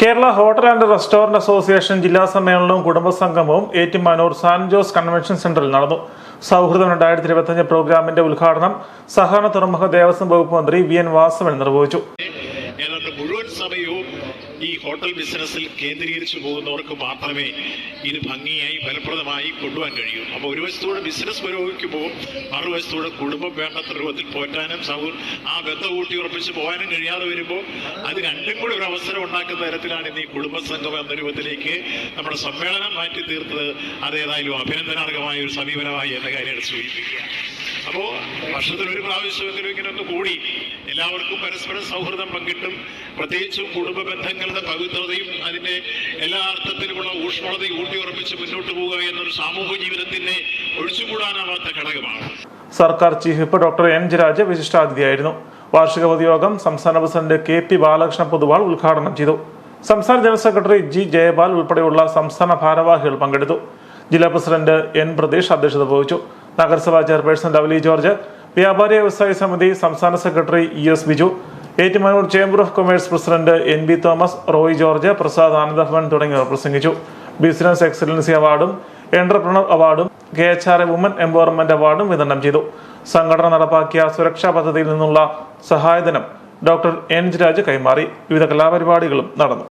Kerala hotel and restaurant association ജില്ലാ സമ്മേളനവും കുടുംബസംഗമവും ഏറ്റുമാനൂർ സാൻ ജോസ് കൺവെൻഷൻ സെന്ററിൽ നടന്നു. സൗഹൃദം രണ്ടായിരത്തി ഇരുപത്തിയഞ്ച് പ്രോഗ്രാമിന്റെ ഉദ്ഘാടനം സഹകരണ തുറമുഖ ദേവസ്വം വകുപ്പ് മന്ത്രി വി എൻ വാസവൻ നിർവഹിച്ചു. മുഴുവൻ സമയവും ഈ ഹോട്ടൽ ബിസിനസ്സിൽ കേന്ദ്രീകരിച്ചു പോകുന്നവർക്ക് മാത്രമേ ഇത് ഭംഗിയായി ഫലപ്രദമായി കൊണ്ടുപോകാൻ കഴിയൂ. അപ്പോൾ ഒരു വശത്തൂടെ ബിസിനസ് പുരോഗമിക്കുമ്പോൾ മറുവശത്തൂടെ കുടുംബം വേണ്ടത്ര രൂപത്തിൽ പോറ്റാനും സൗ ആ ബന്ധം കൂട്ടി ഉറപ്പിച്ച് പോകാനും കഴിയാതെ വരുമ്പോൾ അത് രണ്ടും കൂടി ഒരു അവസരം ഉണ്ടാക്കുന്ന തരത്തിലാണ് ഇന്ന് ഈ കുടുംബ സംഘം എന്ന രൂപത്തിലേക്ക് നമ്മുടെ സമ്മേളനം മാറ്റി തീർത്തത്. അതേതായാലും അഭിനന്ദനാർഹമായ ഒരു സമീപനമായി എന്ന കാര്യം സൂചിപ്പിക്കുക. അപ്പോ വർഷത്തിൽ ഒരു പ്രാവശ്യമെങ്കിലും ഇങ്ങനെ ഒന്ന് കൂടി എല്ലാവർക്കും പരസ്പരം സൗഹൃദം പങ്കിട്ടും പ്രത്യേകിച്ചും കുടുംബ ബന്ധങ്ങളുടെ പവിത്രതയും അതിന്റെ എല്ലാ അർത്ഥത്തിലുമുള്ള ഊഷ്മളതയും ഊട്ടിയുറപ്പിച്ച് മുന്നോട്ട് പോവുക എന്നൊരു സാമൂഹ്യ ജീവിതത്തിന്റെ ഒഴിച്ചുകൂടാനാവാത്ത ഘടകമാണ്. സർക്കാർ chief whip doctor N Jaraj വിശിഷ്ടാതിഥിയായിരുന്നു. വാർഷിക പൊതുയോഗം സംസ്ഥാന president K P Balakrishna Poduval ഉദ്ഘാടനം ചെയ്തു. സംസ്ഥാന ജനറൽ സെക്രട്ടറി ജി ജയപാൽ ഉൾപ്പെടെയുള്ള സംസ്ഥാന ഭാരവാഹികൾ പങ്കെടുത്തു. ജില്ലാ പ്രസിഡന്റ് എൻ പ്രദേശ് അധ്യക്ഷത വഹിച്ചു. നഗരസഭാ ചെയർപേഴ്സൺ ഡബ്ല്യു ജോർജ് വ്യാപാരി വ്യവസായ സമിതി സംസ്ഥാന secretary E S Biju Ettumanoor chamber of commerce president N B Thomas Roy George Prasad Anandabhavan തുടങ്ങിയവർ പ്രസംഗിച്ചു. ബിസിനസ് എക്സലൻസി അവാർഡും എന്റർപ്രണർ അവാർഡും K H R women empowerment അവാർഡും വിതരണം ചെയ്തു. സംഘടന നടപ്പാക്കിയ സുരക്ഷാ പദ്ധതിയിൽ നിന്നുള്ള സഹായധനം ഡോക്ടർ എൻ ജി രാജ് കൈമാറി. വിവിധ കലാപരിപാടികളും നടന്നു.